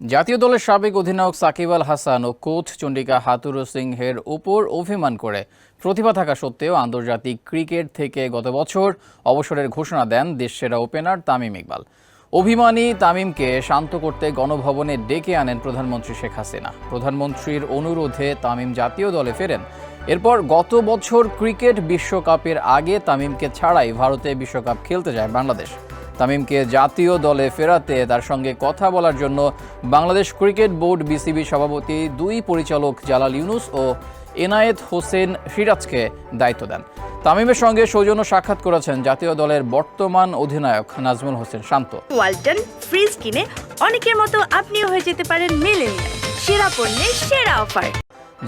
জাতীয় দলের সাবেক অধিনায়ক সাকিব আল হাসান ও কোচ চন্ডিকা হাতুরু সিংহের উপর অভিমান করে। প্রতিভা থাকা সত্ত্বেও আন্তর্জাতিক ক্রিকেট থেকে গত বছর অবসরের ঘোষণা দেন দেশসেরা ওপেনার তামিম ইকবাল। অভিমানী তামিমকে শান্ত করতে গণভবনে ডেকে আনেন প্রধানমন্ত্রী শেখ হাসিনা। প্রধানমন্ত্রীর অনুরোধে তামিম জাতীয় দলে ফেরেন। এরপর গত বছর ক্রিকেট বিশ্বকাপের আগে তামিমকে ছাড়াই ভারতে বিশ্বকাপ খেলতে যায় বাংলাদেশ। তামিমকে জাতীয় দলে ফেরাতে তার সঙ্গে কথা বলার জন্য বাংলাদেশ ক্রিকেট বোর্ড বিসিবি সভাপতি দুই পরিচালক জালাল ইউনুস ও এনায়েত হোসেন সিরাজকে দায়িত্ব দেন। তামিমের সঙ্গে সৌজন্য সাক্ষাৎ করেছেন জাতীয় দলের বর্তমান অধিনায়ক নাজমুল হোসেন শান্ত। ওয়ালটন ফ্রিজ কিনে অনেকের মতো আপনিও হয়ে যেতে পারেন মিলেনিয়াল। সেরা পণ্যের সেরা অফার।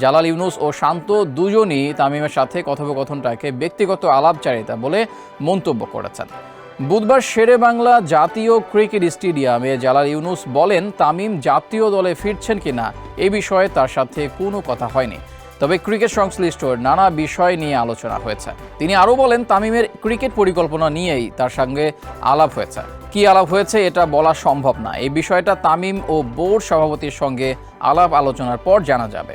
জালাল ইউনুস ও শান্ত দুজনই তামিমের সাথে কথোপকথনটাকে ব্যক্তিগত আলাপচারিতা বলে মন্তব্য করেছেন। বুধবার শেরে বাংলা জাতীয় ক্রিকেট স্টেডিয়ামে জালাল ইউনুস বলেন, তামিম জাতীয় দলে ফিরছেন কিনা এ বিষয়ে তার সাথে কোনো কথা হয়নি। তবে ক্রিকেট সংশ্লিষ্ট নানা বিষয় নিয়ে আলোচনা হয়েছে। তিনি আরও বলেন, তামিমের ক্রিকেট পরিকল্পনা নিয়েই তার সঙ্গে আলাপ হয়েছে। কি আলাপ হয়েছে এটা বলা সম্ভব না। এই বিষয়টা তামিম ও বোর্ড সভাপতির সঙ্গে আলাপ আলোচনার পর জানা যাবে।